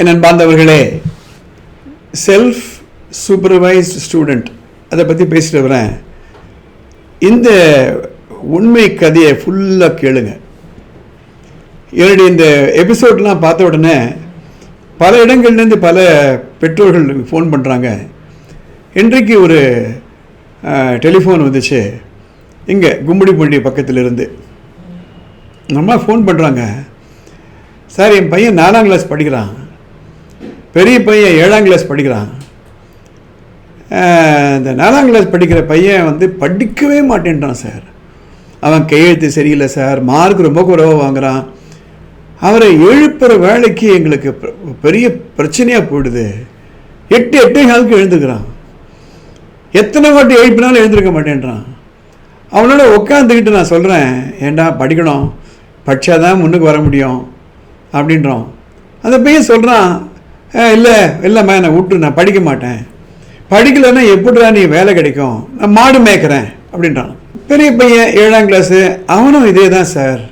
என் அன்பார்ந்தவர்களே self supervised student அதை பற்றி பேசிட்டு வரேன். இந்த உண்மை கதையை ஃபுல்லாக கேளுங்க. என்னுடைய இந்த எபிசோட்லாம் பார்த்த உடனே பல இடங்கள்லேருந்து பல பெற்றோர்கள் ஃபோன் பண்ணுறாங்க இன்றைக்கு ஒரு டெலிஃபோன் வந்துச்சு. இங்கே கும்மிடிப்பூண்டி பக்கத்தில் இருந்து. அம்மா ஃபோன் பண்ணுறாங்க சார் என் பையன் நாலாம் கிளாஸ் படிக்கிறான். பெரிய பையன் ஏழாம் கிளாஸ் படிக்கிறான். இந்த நாலாம் கிளாஸ் படிக்கிற பையன் வந்து படிக்கவே மாட்டேன்றான் சார் அவன் கையெழுத்து சரியில்லை சார் மார்க் ரொம்ப குறைவாக வாங்குறான். அவரை எழுப்புற வேலைக்கு எங்களுக்கு பெரிய பிரச்சனையாக போயிடுது. எட்டு எட்டே காலுக்கு எழுந்துக்கிறான். எத்தனை வாட்டி எழுப்பினாலும் எழுந்திருக்க மாட்டேன்றான். அவனோட உட்காந்துக்கிட்டு நான் சொல்கிறேன் ஏண்டா படிக்கணும்? படித்தாதான் முன்னுக்கு வர முடியும். அப்படின்றோம் அந்த பையன் சொல்கிறான் இல்லை இல்லைம்மா நான் விட்டு நான் படிக்க மாட்டேன். படிக்கலைன்னா எப்படிடா நீ வேலை கிடைக்கும்? நான் மாடு மேய்க்கிறேன் அப்படின்றான். பெரிய பையன் ஏழாம் கிளாஸு அவனும் இதே தான் சார்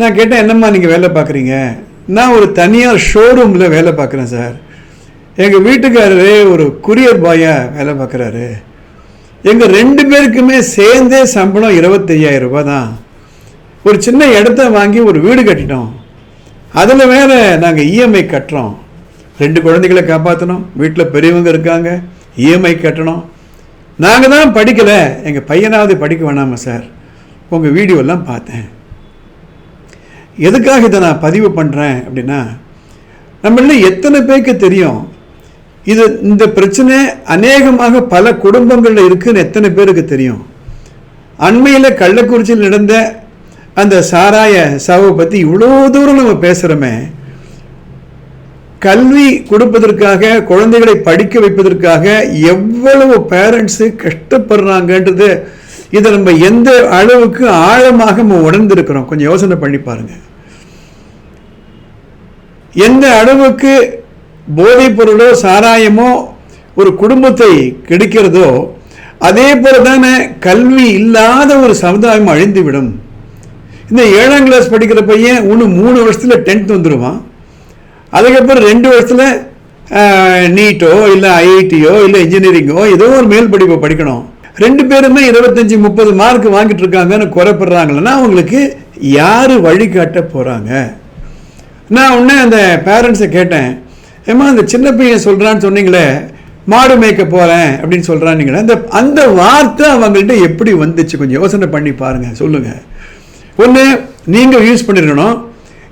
நான் கேட்டேன் என்னம்மா நீங்கள் வேலை பார்க்குறீங்க? நான் ஒரு தனியார் ஷோரூமில் வேலை பார்க்குறேன் சார் எங்கள் வீட்டுக்காரரு ஒரு குரியர் பாயாக வேலை பார்க்குறாரு. எங்கள் ரெண்டு பேருக்குமே சேர்ந்தே சம்பளம் இருபத்தையாயிரம் ரூபாய் தான். ஒரு சின்ன இடத்த வாங்கி ஒரு வீடு கட்டிட்டோம். அதில் வேறு நாங்கள் இஎம்ஐ கட்டுறோம். ரெண்டு குழந்தைகளை காப்பாற்றணும் வீட்டில் பெரியவங்க இருக்காங்க. இஎம்ஐ கட்டணும். நாங்கள் தான் படிக்கலை. எங்கள் பையனாவது படிக்க வேணாமா சார்? உங்கள் வீடியோலாம் பார்த்தேன். எதுக்காக இதை நான் பதிவு பண்ணுறேன் அப்படின்னா நம்மள எத்தனை பேருக்கு தெரியும்? இது இந்த பிரச்சனை அநேகமாக பல குடும்பங்களில் இருக்குன்னு எத்தனை பேருக்கு தெரியும்? அண்மையில் கள்ளக்குறிச்சியில் நடந்த அந்த சாராய சாவை பற்றி இவ்வளோ தூரம் நம்ம பேசுகிறோமே கல்வி கொடுப்பதற்காக குழந்தைகளை படிக்க வைப்பதற்காக எவ்வளவு பேரண்ட்ஸு கஷ்டப்படுறாங்கன்றது இதை நம்ம எந்த அளவுக்கு ஆழமாக நம்ம உணர்ந்திருக்கிறோம்? கொஞ்சம் யோசனை பண்ணி பாருங்க. எந்த அளவுக்கு போதைப் பொருளோ சாராயமோ ஒரு குடும்பத்தை கெடுக்கிறதோ அதே போல தானே கல்வி இல்லாத ஒரு சமுதாயம் அழிந்துவிடும். இந்த ஏழாம் கிளாஸ் படிக்கிற பையன் இன்னும் மூணு வருஷத்தில் டென்த் வந்துடுவான் அதுக்கப்புறம் ரெண்டு வருஷத்தில் நீட்டோ இல்லை ஐஐடியோ இல்லை இன்ஜினியரிங்கோ ஏதோ ஒரு மேல் படிப்பை படிக்கணும். ரெண்டு பேருமே இருபத்தஞ்சி முப்பது மார்க் வாங்கிட்டு இருக்காங்கன்னு குறைப்படுறாங்கன்னா அவங்களுக்கு யார் வழிகாட்ட போகிறாங்க நான் உடனே அந்த பேரண்ட்ஸை கேட்டேன் ஏம்மா அந்த சின்ன பையன் சொல்கிறான்னு சொன்னீங்களே மாடு மேய்க்க போகிறேன் அப்படின்னு சொல்கிறான்னீங்களே அந்த அந்த வார்த்தை அவங்கள்ட்ட எப்படி வந்துச்சு? கொஞ்சம் யோசனை பண்ணி பாருங்கள் சொல்லுங்கள் ஒன்று நீங்கள் யூஸ் பண்ணியிருக்கணும்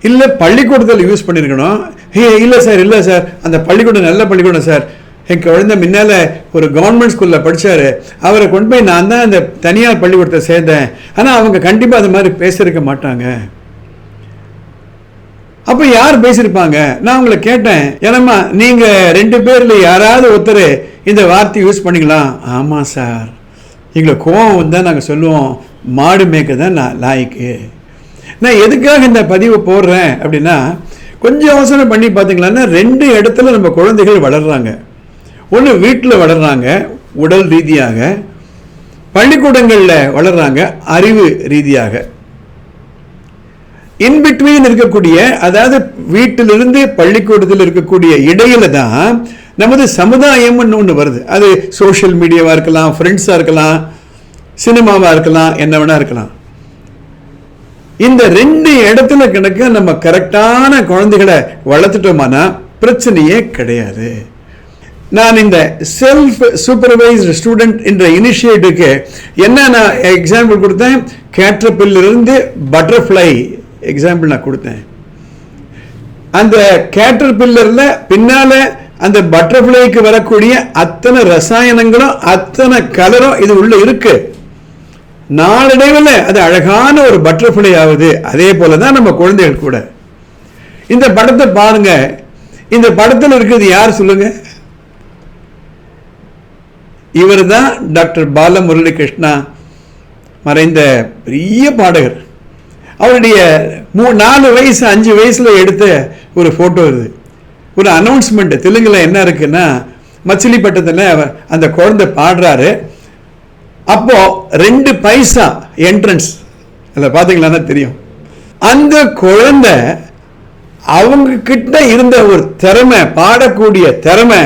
இல்லை பள்ளிக்கூடத்தில் யூஸ் பண்ணியிருக்கணும் ஏ இல்லை சார் இல்லை சார். அந்த பள்ளிக்கூடம் நல்ல பள்ளிக்கூடம் சார். என் குழந்தை முன்னால் ஒரு கவர்மெண்ட் ஸ்கூலில் படித்தார் அவரை கொண்டு போய் நான் தான் அந்த தனியார் பள்ளிக்கூடத்தை சேர்ந்தேன். ஆனால் அவங்க கண்டிப்பாக அது மாதிரி பேசியிருக்க மாட்டாங்க. அப்போ யார் பேசியிருப்பாங்க? நான் உங்களை கேட்டேன். ஏனம்மா நீங்கள் ரெண்டு பேரில் யாராவது ஒருத்தர் இந்த வார்த்தை யூஸ் பண்ணிக்கலாம். ஆமாம் சார். எங்களை கோவம் வந்தால் நாங்கள் சொல்லுவோம். மாடு மேய்க்க தான் நான் லாய்க்கு. நான் எதுக்காக இந்த பதிவு போடுறேன் அப்படின்னா கொஞ்சம் அவசரம் பண்ணி பார்த்தீங்களான்னா ரெண்டு இடத்துல நம்ம குழந்தைகள் வளர்கிறாங்க ஒன்று வீட்டில் வளர்கிறாங்க உடல் ரீதியாக. பள்ளிக்கூடங்களில் வளர்கிறாங்க அறிவு ரீதியாக. இன்பிட்வீன் இருக்கக்கூடிய அதாவது வீட்டிலிருந்து பள்ளிக்கூடத்தில் இருக்கக்கூடிய இடையில தான் நமது சமுதாயம்னு ஒன்று வருது. அது சோஷியல் மீடியாவாக இருக்கலாம் ஃப்ரெண்ட்ஸாக இருக்கலாம் சினிமாவாக இருக்கலாம் என்ன வேணா இருக்கலாம். இந்த ரெண்டு இடத்துல கிடக்க நம்ம கரெக்டான குழந்தைகளை வளர்த்துட்டோமானா பிரச்சனையே கிடையாது. நான் இந்த செல்ஃப் சூப்பர்வைஸ்டு ஸ்டூடெண்ட் என்ற இனிஷியேட்டிவ்க்கு என்ன நான் எக்ஸாம்பிள் கொடுத்தேன்? கேட்ரப்பிலிருந்து பட்டர்ஃப்ளை எக்ஸாம்பிள் நான் கொடுத்தேன். அந்த கேட்டர்பில்லரில் பின்னால் அந்த பட்டர்ஃப்ளைக்கு வரக்கூடிய அத்தனை ரசாயனங்களும் அத்தனை கலரும் இது உள்ளே இருக்குது நாளடைவில் அது அழகான ஒரு பட்டர்ஃப்ளை ஆகுது. அதே போல தான் நம்ம குழந்தைகள் கூட. இந்த படத்தை பாருங்க. இந்த படத்தில் இருக்கிறது யார் சொல்லுங்க? இவர் தான் டாக்டர் பால முரளிகிருஷ்ணா மறைந்த பெரிய பாடகர். அவருடைய மூ நாலு வயசு அஞ்சு வயசில் எடுத்த ஒரு ஃபோட்டோ இது. ஒரு அனௌன்ஸ்மெண்ட்டு தெலுங்கில் என்ன இருக்குன்னா மச்சிலிப்பட்டத்தில் அவர் அந்த குழந்தை பாடுறாரு. அப்போ ரெண்டு பைசா என்ட்ரன்ஸ் அதில் பார்த்தீங்களான்னா தெரியும். அந்த குழந்தை அவங்க கிட்ட இருந்த ஒரு திறமை பாடக்கூடிய திறமை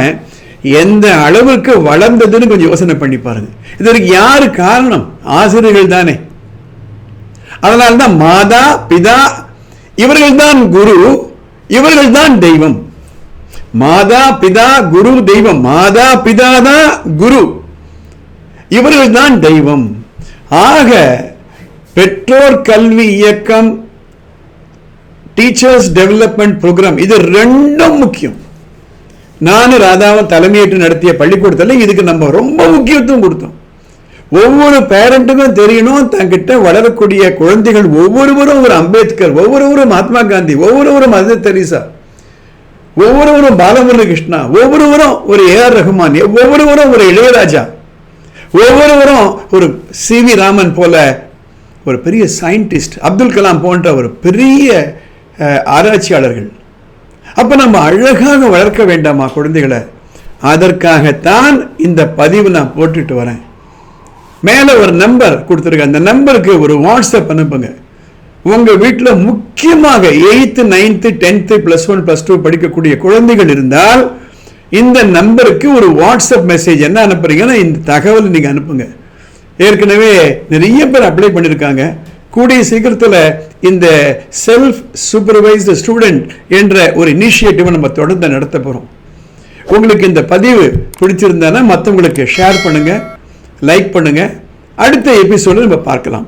எந்த அளவுக்கு வளர்ந்ததுன்னு கொஞ்சம் யோசனை பண்ணி பாருங்க. இதற்கு யாரு காரணம்? ஆசிரியர்கள் தானே. அதனால தான் மாதா பிதா இவர்கள் தான் குரு இவர்கள் தான் தெய்வம். மாதா பிதா குரு தெய்வம். மாதா பிதா தான் குரு. இவர்கள் தான் தெய்வம். ஆக பெற்றோர் கல்வி இயக்கம் டீச்சர்ஸ் டெவலப்மெண்ட் ப்ரோக்ராம் இது ரெண்டும் முக்கியம். நானும் ராதாவும் தலைமையேற்று நடத்திய பள்ளிக்கூடத்தில் இதுக்கு நம்ம ரொம்ப முக்கியத்துவம் கொடுத்தோம். ஒவ்வொரு பேரண்ட்டுக்கும் தெரியணும் தங்கிட்ட வளரக்கூடிய குழந்தைகள் ஒவ்வொருவரும் ஒரு அம்பேத்கர் ஒவ்வொருவரும் மகாத்மா காந்தி ஒவ்வொருவரும் மதர் தெரீசா ஒவ்வொருவரும் பாலமுரளி கிருஷ்ணா ஒவ்வொருவரும் ஒரு ஏஆர் ரஹ்மான் ஒவ்வொருவரும் ஒரு இளையராஜா. ஒவ்வொருவரும் ஒரு சி வி ராமன் போல ஒரு பெரிய சயின்டிஸ்ட் அப்துல் கலாம் போன்ற ஒரு பெரிய ஆராய்ச்சியாளர்கள். அப்போ நம்ம அழகாக வளர்க்க வேண்டாமா குழந்தைகளை? அதற்காகத்தான் இந்த பதிவு நான் போட்டுட்டு வரேன். மேலே ஒரு நம்பர் கொடுத்துருக்கேன் அந்த நம்பருக்கு ஒரு வாட்ஸ்அப் அனுப்புங்க. உங்கள் வீட்டில் முக்கியமாக eighth ninth tenth plus one plus two படிக்கக்கூடிய குழந்தைகள் இருந்தால் இந்த நம்பருக்கு ஒரு வாட்ஸ்அப் மெசேஜ் என்ன அனுப்புறீங்கன்னா இந்த தகவல் நீங்கள் அனுப்புங்க. ஏற்கனவே நிறைய பேர் அப்ளை பண்ணியிருக்காங்க கூடிய சீக்கிரத்தில் இந்த செல்ஃப் சூப்பர்வைஸ்டு ஸ்டூடெண்ட் என்ற ஒரு இனிஷியேட்டிவை நம்ம தொடர்ந்து நடத்த போகிறோம் உங்களுக்கு இந்த பதிவு பிடிச்சிருந்தானா மற்றவங்களுக்கு ஷேர் பண்ணுங்கள் லைக் பண்ணுங்கள் அடுத்த எபிசோடு நம்ம பார்க்கலாம்.